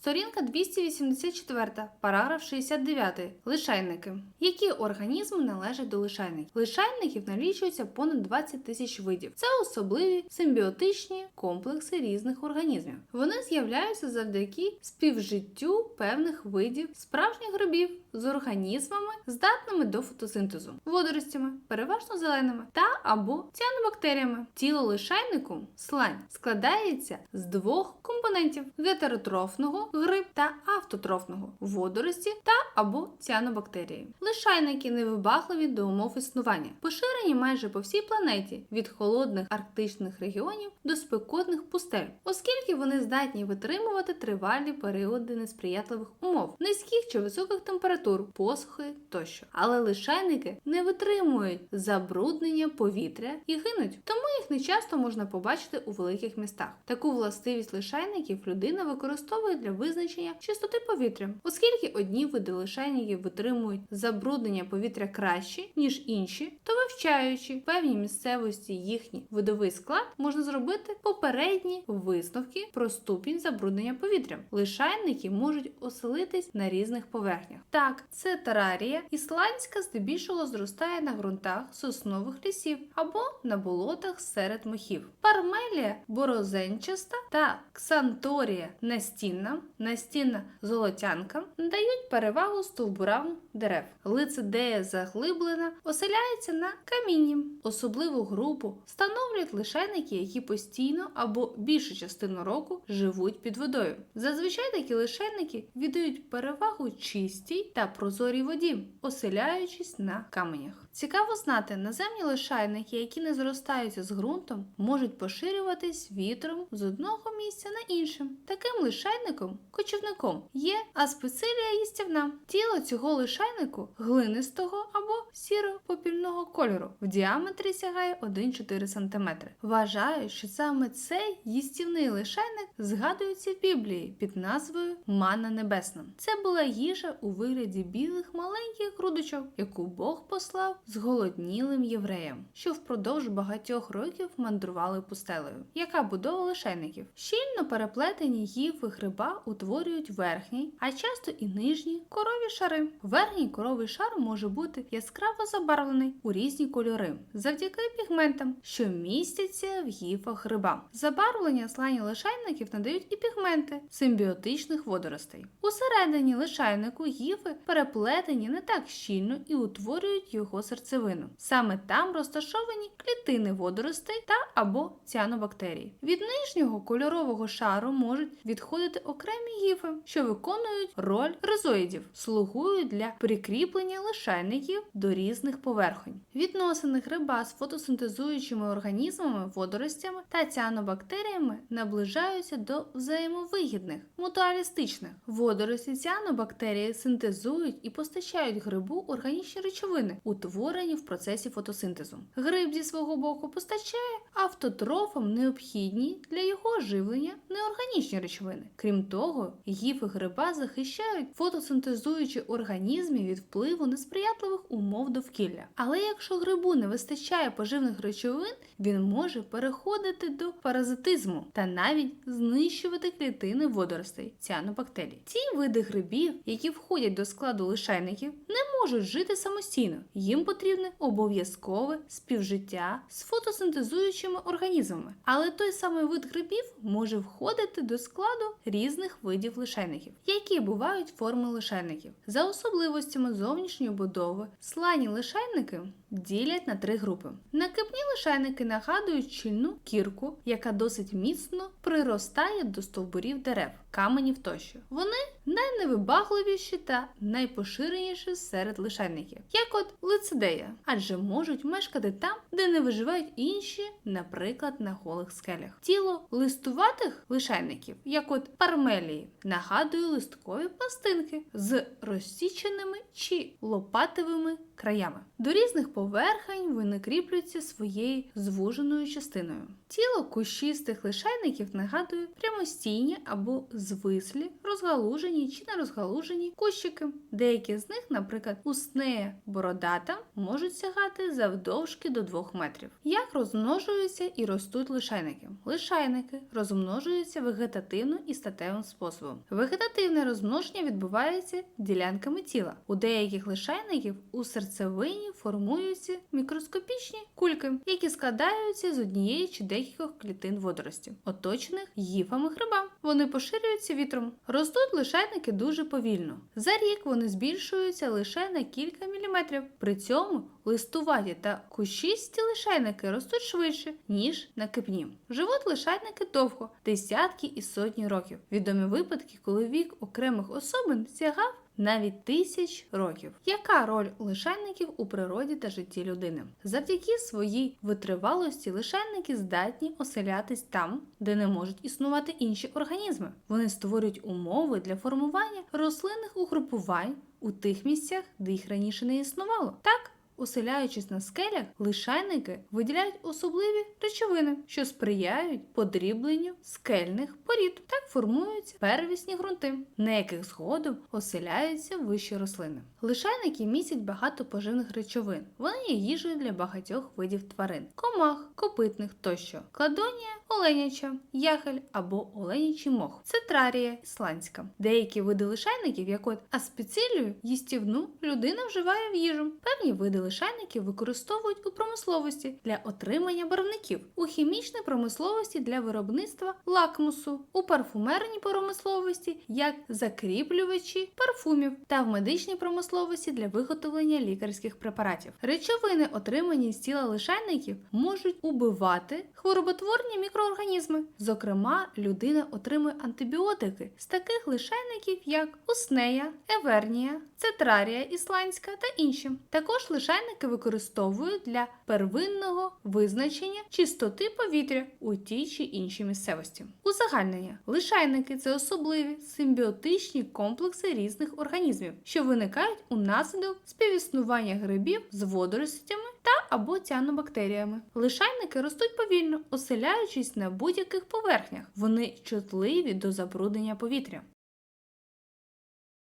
Сторінка 284, параграф 69. Лишайники. Які організми належать до лишайників? Лишайників налічується понад 20 тисяч видів. Це особливі симбіотичні комплекси різних організмів. Вони з'являються завдяки співжиттю певних видів справжніх грибів з організмами, здатними до фотосинтезу, водоростями, переважно зеленими та або ціанобактеріями. Тіло лишайнику слань складається з двох компонентів: гетеротрофного гриб та автотрофного водорості та або ціанобактерії. Лишайники невибагливі до умов існування, поширені майже по всій планеті від холодних арктичних регіонів до спекотних пустель, оскільки вони здатні витримувати тривалі періоди несприятливих умов, низьких чи високих температур, посухи тощо. Але лишайники не витримують забруднення повітря і гинуть, тому їх не часто можна побачити у великих містах. Таку властивість лишайників людина використовує для визначення чистоти повітря, оскільки одні види лишайників витримують забруднення повітря краще, ніж інші, то вивчаючи в певній місцевості їхній видовий склад, можна зробити попередні висновки про ступінь забруднення повітря. Лишайники можуть оселитись на різних поверхнях. Так, це терарія ісландська здебільшого зростає на ґрунтах соснових лісів або на болотах серед мохів. Пармелія борозенчаста та ксанторія настінна, настінна золотянка надають перевагу стовбурам дерев. Лицедея заглиблена оселяється на камінні. Особливу групу становлять лишайники, які постійно або більшу частину року живуть під водою. Зазвичай такі лишайники віддають перевагу чистій та прозорій воді, оселяючись на каменях. Цікаво знати, наземні лишайники, які не зростаються з ґрунтом, можуть поширюватись вітром з одного місця на інше. Таким лишайником, кочівником, є аспицилія їстівна. Тіло цього лишайнику глинистого або сіро-попільного кольору в діаметрі сягає 1,4 см. Вважаю, що саме цей їстівний лишайник згадується в Біблії під назвою Манна Небесна. Це була їжа у вигляді білих маленьких грудочок, яку Бог послав зголоднілим євреям, що впродовж багатьох років мандрували пустелею. Яка будова лишайників? Щільно переплетені гіфи гриба утворюють верхній, а часто і нижні корові шари. Верхній коровий шар може бути яскраво забарвлений у різні кольори завдяки пігментам, що містяться в гіфах гриба. Забарвлення слані лишайників надають і пігменти симбіотичних водоростей. Усередині лишайнику гіфи переплетені не так щільно і утворюють його серцевину. Саме там розташовані клітини водоростей та або ціанобактерій. Від нижнього кольорового шару можуть відходити окремі гіфи, що виконують роль ризоїдів, слугують для прикріплення лишайників до різних поверхонь. Відносини гриба з фотосинтезуючими організмами, водоростями та ціанобактеріями наближаються до взаємовигідних, мутуалістичних. Водорості ціанобактерії синтезують і постачають грибу органічні речовини, утворені в процесі фотосинтезу. Гриб зі свого боку постачає автотрофам необхідні для його живлення неорганічні речовини. Крім того, гіфи гриба захищають фотосинтезуючі організми від впливу несприятливих умов довкілля. Але якщо грибу не вистачає поживних речовин, він може переходити до паразитизму та навіть знищувати клітини водоростей ціанобактерій. Ті види грибів, які входять до складу лишайників, не можуть жити самостійно. Їм потрібне обов'язкове співжиття з фотосинтезуючими організмами. Але той самий вид грибів може входити до складу різних видів лишайників, які бувають форми лишайників. За особливостями зовнішньої будови слані лишайники ділять на три групи. Накипні лишайники нагадують щільну кірку, яка досить міцно приростає до стовбурів дерев, каменів тощо. Вони найневибагливіші та найпоширеніші серед лишайників, як от лицедея, адже можуть мешкати там, де не виживають інші, наприклад, на голих скелях. Тіло листуватих лишайників, як от пармелії, нагадує листкові пластинки з розсіченими чи лопатевими краями. До різних поверхень вони кріплюються своєю звуженою частиною. Тіло кущистих лишайників нагадує прямостійні або звислі розгалужені розгалужені чи нерозгалужені кущики. Деякі з них, наприклад, уснея бородата, можуть сягати завдовжки до 2 метрів. Як розмножуються і ростуть лишайники? Лишайники розмножуються вегетативно і статевим способом. Вегетативне розмноження відбувається ділянками тіла. У деяких лишайників у серцевині формуються мікроскопічні кульки, які складаються з однієї чи декількох клітин водорості, оточених гіфами гриба. Вони поширюються вітром. Ростуть лишайники дуже повільно. За рік вони збільшуються лише на кілька міліметрів. При цьому листуваті та кущисті лишайники ростуть швидше, ніж на кипні. Живуть лишайники довго, десятки і сотні років. Відомі випадки, коли вік окремих особин сягав навіть тисяч років. Яка роль лишайників у природі та житті людини? Завдяки своїй витривалості лишайники здатні оселятись там, де не можуть існувати інші організми. Вони створюють умови для формування рослинних угрупувань у тих місцях, де їх раніше не існувало. Так, Оселяючись на скелях, лишайники виділяють особливі речовини, що сприяють подрібленню скельних порід. Так формуються первісні ґрунти, на яких згодом оселяються вищі рослини. Лишайники містять багато поживних речовин. Вони є їжею для багатьох видів тварин: комах, копитних тощо, кладонія, оленяча, яхель або оленячий мох, цетрарія ісландська. Деякі види лишайників, як от аспіцилію, їстівну людина вживає в їжу. Певні види лишайників використовують у промисловості для отримання барвників, у хімічній промисловості для виробництва лакмусу, у парфумерній промисловості як закріплювачі парфумів та в медичній промисловості для виготовлення лікарських препаратів. Речовини, отримані з тіла лишайників, можуть убивати хвороботворні мікроорганізми. Зокрема, людина отримує антибіотики з таких лишайників, як уснея, евернія, цетрарія ісландська та інші. Також лишайники використовують для первинного визначення чистоти повітря у тій чи іншій місцевості. Узагальнення лишайники це особливі симбіотичні комплекси різних організмів, що виникають унаслідок співіснування грибів з водоростями та або цянобактеріями. Лишайники ростуть повільно, оселяючись на будь-яких поверхнях. Вони чутливі до забруднення повітря.